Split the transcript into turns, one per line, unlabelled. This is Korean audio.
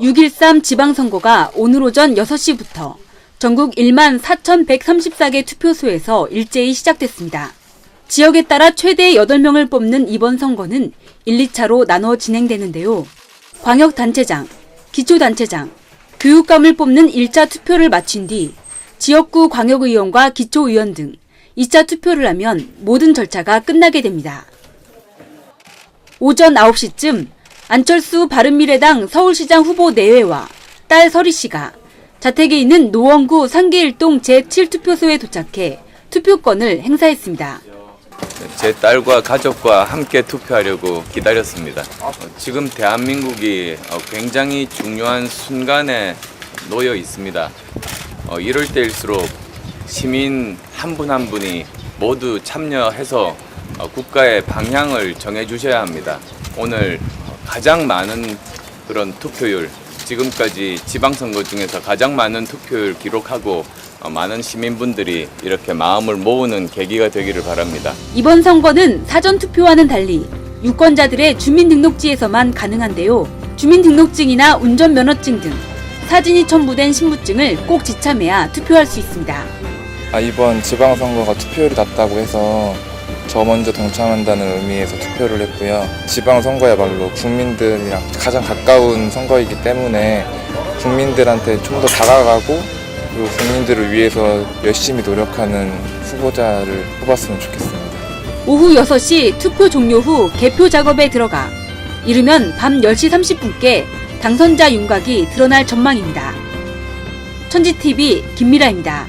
6.13 지방선거가 오늘 오전 6시부터 전국 1만 4,134개 투표소에서 일제히 시작됐습니다. 지역에 따라 최대 8명을 뽑는 이번 선거는 1, 2차로 나눠 진행되는데요. 광역단체장, 기초단체장, 교육감을 뽑는 1차 투표를 마친 뒤 지역구 광역의원과 기초의원 등 2차 투표를 하면 모든 절차가 끝나게 됩니다. 오전 9시쯤 안철수 바른미래당 서울시장 후보 내외와 딸 서리 씨가 자택에 있는 노원구 상계일동 제7투표소에 도착해 투표권을 행사했습니다.
제 딸과 가족과 함께 투표하려고 기다렸습니다. 어, 지금 대한민국이 어, 굉장히 중요한 순간에 놓여 있습니다. 어, 이럴 때일수록 시민 한 분 한 분이 모두 참여해서 어, 국가의 방향을 정해 주셔야 합니다. 오늘 어, 가장 많은 그런 투표율, 지금까지 지방선거 중에서 가장 많은 투표율 기록하고 어, 많은 시민분들이 이렇게 마음을 모으는 계기가 되기를 바랍니다.
이번 선거는 사전 투표와는 달리 유권자들의 주민등록지에서만 가능한데요. 주민등록증이나 운전면허증 등 사진이 첨부된 신분증을 꼭 지참해야 투표할 수 있습니다.
아, 이번 지방선거가 투표율이 낮다고 해서 저 먼저 동참한다는 의미에서 투표를 했고요. 지방선거야말로 국민들이랑 가장 가까운 선거이기 때문에 국민들한테 좀 더 다가가고 그리고 국민들을 위해서 열심히 노력하는 후보자를 뽑았으면 좋겠습니다.
오후 6시 투표 종료 후 개표 작업에 들어가 이르면 밤 10시 30분께 당선자 윤곽이 드러날 전망입니다. 천지TV 김미라입니다.